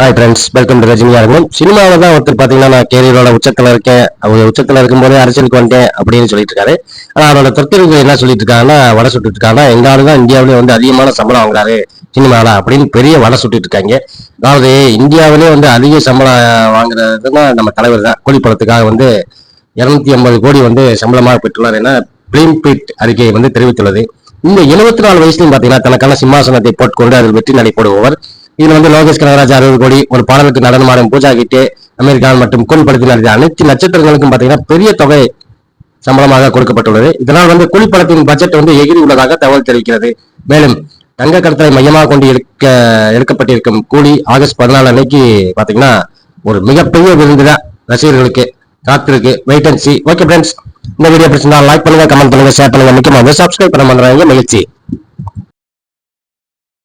Hi friends welcome to Rajini Arangam சினிமாவில் தான் ஒருத்தர் பார்த்தீங்கன்னா நான் கேரியரோட உச்சத்தில் இருக்கேன். அவர் உச்சத்தில் இருக்கும்போதே அரசியலுக்கு வந்துட்டேன் அப்படின்னு சொல்லிட்டு இருக்காரு. ஆனால் அவரோட தொத்திற்கு என்ன சொல்லிட்டு இருக்காங்கன்னா வடை சுட்டு இருக்காங்கன்னா எங்க ஆளு தான் இந்தியாவிலேயே வந்து அதிகமான சம்பளம் வாங்குறாரு சினிமாவில் அப்படின்னு பெரிய வடை சுட்டு இருக்காங்க. அதாவது இந்தியாவிலே வந்து அதிக சம்பளம் வாங்குறதுன்னா நம்ம தலைவர் தான். கூலிப்படத்துக்காக வந்து இரநூத்தி ஐம்பது கோடி வந்து சம்பளமாக பெற்றுள்ளார் என பிலிம் பிட் அறிக்கையை வந்து தெரிவித்துள்ளது. இந்த எழுபத்தி நாலு வயசுலையும் பார்த்தீங்கன்னா தனக்கான சிம்மாசனத்தை போட்டுக்கொண்டு அதில் வெற்றி நடைபோடுபவர் இதுல வந்து லோகேஷ் கனகராஜ் அறுபது கோடி ஒரு பாடலுக்கு நடனமாடும் பூஜா கிட்டே அமெரிக்கான் மற்றும் கூலி படத்தில் நடித்த அனைத்து நட்சத்திரங்களுக்கும் பார்த்தீங்கன்னா பெரிய தொகை சம்பளமாக கொடுக்கப்பட்டுள்ளது. இதனால் வந்து கூலி படத்தின் பட்ஜெட் வந்து எகிரி உள்ளதாக தகவல் தெரிவிக்கிறது. மேலும் தங்க கடத்தலை மையமாக கொண்டு எடுக்க எடுக்கப்பட்டிருக்கும் கூலி ஆகஸ்ட் பதினாலு அன்னைக்கு பாத்தீங்கன்னா ஒரு மிகப்பெரிய விருந்து தான் ரசிகர்களுக்கு காத்திருக்கு. Wait and see okay friends இந்த வீடியோ பிடிச்சிருந்தா லைக் பண்ணுங்க கமெண்ட் பண்ணுங்க ஷேர் பண்ணுங்க. முக்கியமாக சப்ஸ்கிரைப் பண்ண பண்ணுறாங்க மகிழ்ச்சி.